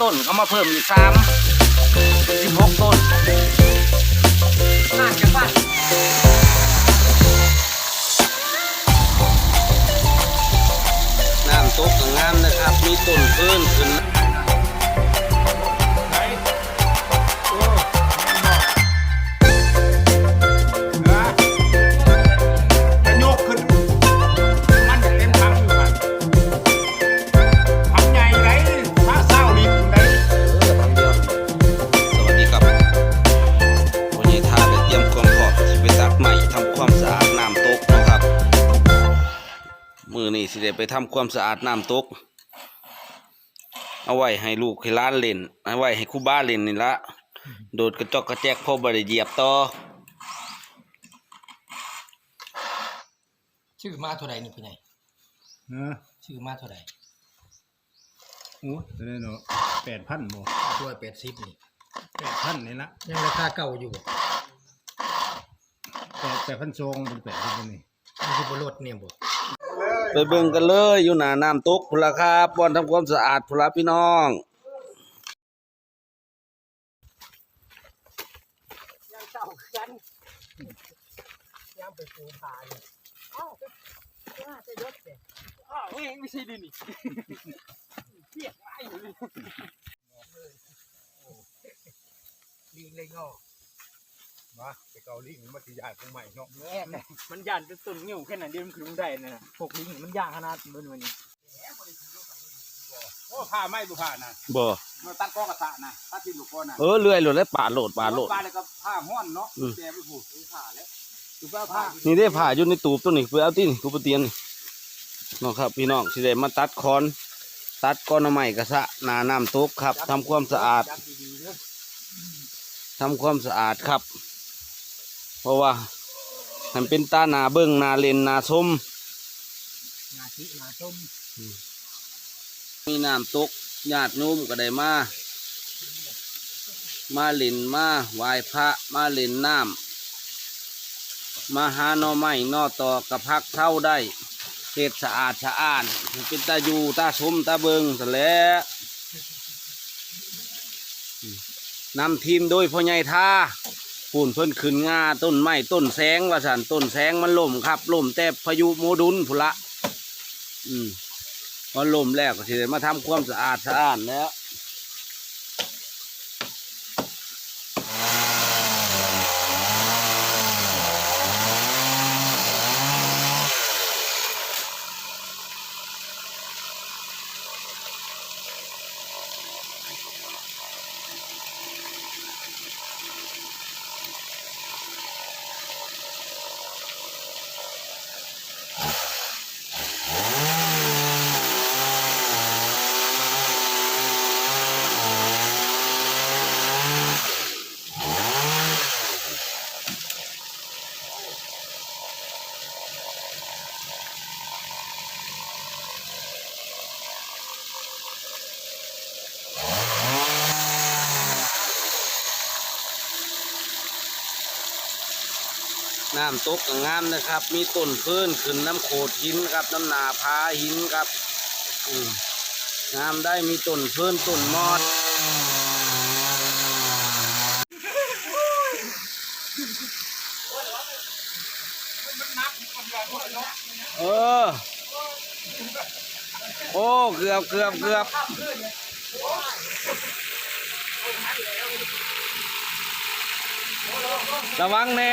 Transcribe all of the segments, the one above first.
ต้นเอามาเพิ่มอีกสามสิบหกต้นน่าจะบ้านน้ำตกงามนะครับ มีต้นเพิ่มขึ้น มือนี่สิได้ไปทำความสะอาดน้ำตก เอาไว้ให้ลูกให้หล้านเล่น เอาไว้ให้ครูบ้าเล่นนี่ละ โดดกระจอกกระแจกพอบริเหยียบต่อ ชื่อมาเท่าไหร่นี่พี่ใหญ่เออชื่อมาเท่าไหร่โอ้จะได้เนาะแปดพันบ่ตัวแปดสิบนี่แปดพันนี่ละยังราคาเก่าอยู่แปดแปดพันซองเป็นแปดพันนี่มันคือบรถเนี่ยบ่ ไปเบิ่งกันเลยอยู่หน้าน้ำตกพุนละครับบอนทำความสะอาดพุนละพี่น้องยังเก่ากันยังไปปูผาเนี่ยเอ้าว่าจะยศเนี่ยอ้าวไม่ไม่ใช่ดินี่เปียกไอ้เลยลิงเลยงอ มาไปเกาหลีมาสิยายคงใหม่เนาะแง่แม่มันย่านเป็นต้นนิ้วแค่นั้นเดียวมันคือมันได้นะนะพวกลิงนี่มันย่างขนาดเบิ่นวันนี้โอ้ผ้าไหม่บุผ้านะบ่มาตัดก้อกระสะนะตัดที่ลูกก้อนนะเออเลื่อยโหลดแล้วป่าโหลดป่าโหลดปลาแล้วก็ผ้าห้อนเนาะอืมแกไปผูกผ้าแล้วถูกป่ะผ้านี่ได้ผ่าอยู่ในตูบตัวนี้เพื่อเอาที่นี่กูไปเตียนนี่น้องครับ พี่น้องสิได้มาตัดคอน ตัดก้อนไม้กระสะหนาน้ำตกครับทำความสะอาดจับดีๆเนอะทำความสะอาดครับ เพราะว่ามันเป็นตาหนาเบิ้งหนาเลนหนาส้มนาชินาส้มมีน้ำตกญาติโนุ่มก็ได้มา มาเล่นมาไหว้พระมาเล่นน้ำมาหาหน่อไม้หน่อตอกกับพักเท่าได้เฮ็ดสะอาดสะอ้านให้เป็นตาอยู่ตาชมตาเบิงแต่นแหล้วนำทีมโดยพ่อใหญ่ท่า ปุ่นเพิ่นขึ้นงาต้นไม้ต้นแสงว่าสันต้นแสงมันล่มครับล่มแต่พายุโมดุลพุละ อืมพอลมแล้วก็สิได้มาทำความสะอาดสะอาดแล้ว น้ำตกงามนะครับ มีต้นเพื่นขึ้นน้ำโขดหินครับ น้ำหนาพาหินครับงามได้มีต้นเพื่นต้นมอดเออ โอ้ เกือบเกือบเกือบระวังแน่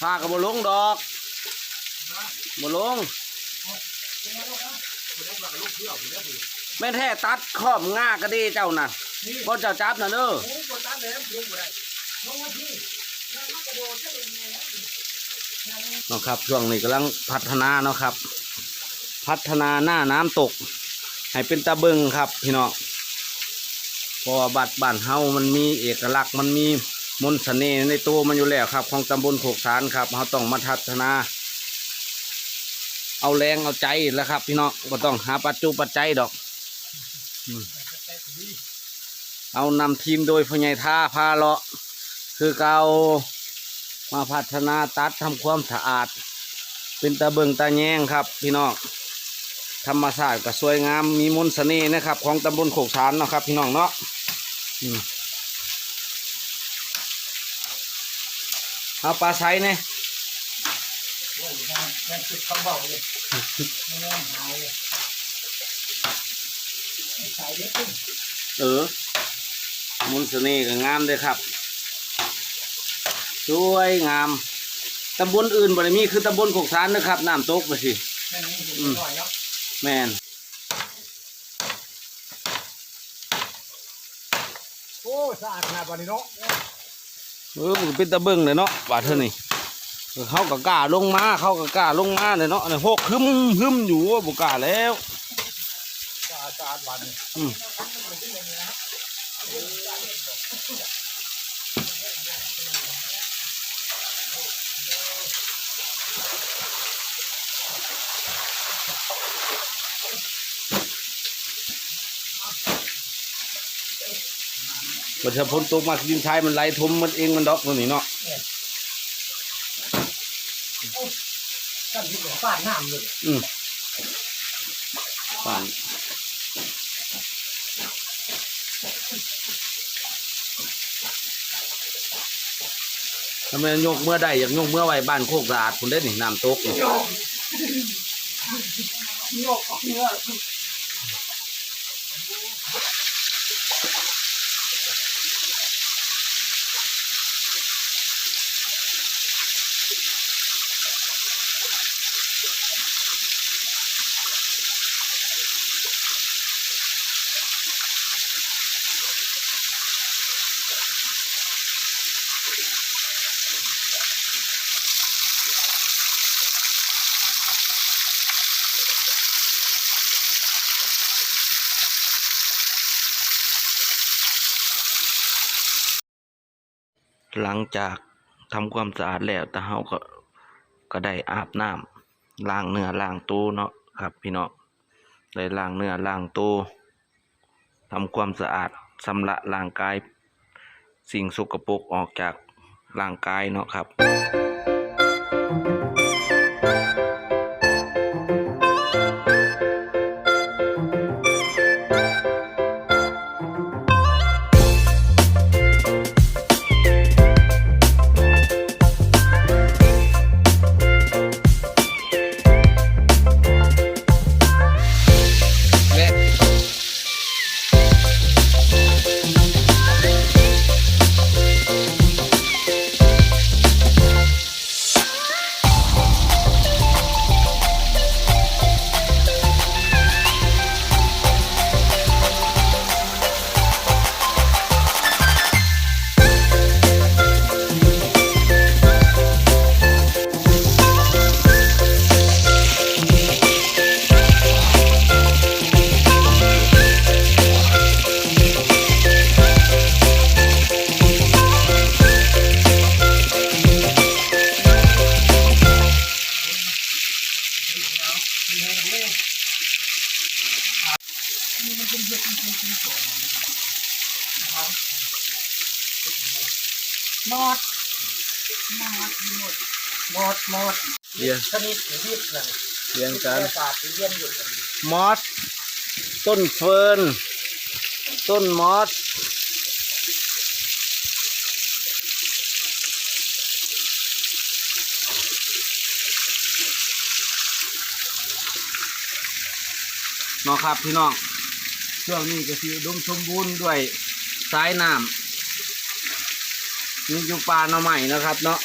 พากับบลงดอกบลงแม่แท้ตัดขอบง่าก็ดีเจ้าน่ะเพราะเจ้าจับน่ะเด้อเนาะครับช่วงนี้กำลังพัฒนาเนาะครับ พัฒนาหน้าน้ำตก ให้เป็นตาเบิงครับพี่น้องเพราะว่าบัตรบ้านเฮามันมีเอกลักษณ์มันมี มนต์เสน่ห์ในตัวมันอยู่แล้วครับ ของตำบลโขกสารครับเฮาต้องมาพัฒนา เอาแรงเอาใจแล้วครับ พี่น้องก็ต้องหาปัจจุปัจจัยดอก เอานำทีมโดยพอใหญท่าพาเลาะ คือเกามาพัฒนาตัดทำความสะอาด เป็นตาเบิงตาแยงครับ พี่น้องธรรมชาสติก็สวยงามมีมนต์เสน่ห์นะครับ ของตำบลโขกสารเนาะครับ พี่น้องเนาะอืม เอาปลาไซเนี่ยโอ้ยแม่งแม่งคิดเขาเบาเลยแม่งหายเลยใส่เล็กขึ้นเออมนต์เสน่ห์ก็งามเลยครับ สวยงาม ตำบลอื่นบริมีคือตำบลโขกสารนะครับ น้ำตกไปสิแม่งนี่อืเห็นมหน่อยเนาะแมนโอ้สะอาดขนาดวันนี้เนาะ เออมันเป็นตะเบิงเลยเนาะบาดเท่านี้เขาก็กล้าลงมาเขาก็กล้าลงมาเลยเนาะเนี่ยหกหึมหึมอยู่ว่าบุกล้าแล้วสะอาดสะอาดอืม บัดเฉพนตกมาดินชายมันไหลทมมันเองมันดอกตัวนี้เนาะท่านที่เหลือฟาดน้ำเลยอืมป่านทำไมยกเมื่อใดอยากยกเมื่อไว้บ้านโคกสะอาดคุณได้หนิน้ำตกนี่โยกโยกออกเนื้อ หลังจากทำความสะอาดแล้วแต่เฮาก็ก็ได้อาบน้ำล้างเนื้อล้างตัวเนาะครับ พี่น้องได้ล้างเนื้อล้างตัวทำความสะอาดสำระร่างกาย สิ่งสกปรกออกจากร่างกายเนาะครับ หมดหมดหมดหมดหมดเรียงชนิดหรือรีบเลยเรียงกันศาสตร์เรียนอยู่กันมอสต้นเฟิร์นต้นมอสเนาะครับพี่น้องช่วงนี้ก็สิอุดมสมบูรณ์ด้วย สายน้ำมีอยู่ป่าหน่อใหม่นะครับเนาะ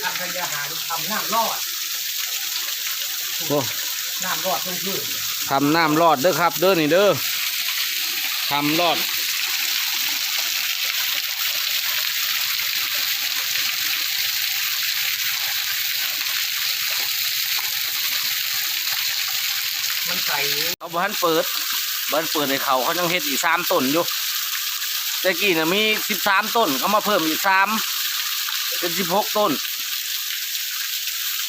ทำพยาหารทำน้ำรอดโอ้น้ำรอดต้องพื้นทำน้ำรอดเด้อครับ เด้อนี่เด้อทำรอด เขาบ้านเปิดบ้านเปิดในเขาเขายังเฮ็ดอีกสามต้นอยู่แต่กี้น่ะมีสิบสามต้นเขามาเพิ่มอีกสามเป็นสิบหกต้น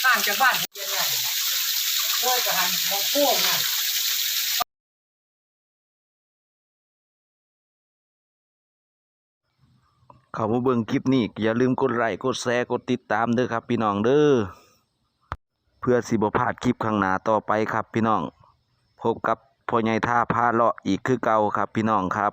ห่างจากบ้านเพียงไงด้วยกระหันมองโค้งน่ะเขามาเบิ่งคลิปนี้อย่าลืมกดไลค์กดแชร์กดติดตามเด้อครับ พี่น้องเด้อเพื่อสิบ่พลาดคลิปข้างหน้าต่อไปครับพี่น้อง พบกับพ่อใหญ่ท่าพาเลาะอีกคือเก่าครับพี่น้องครับ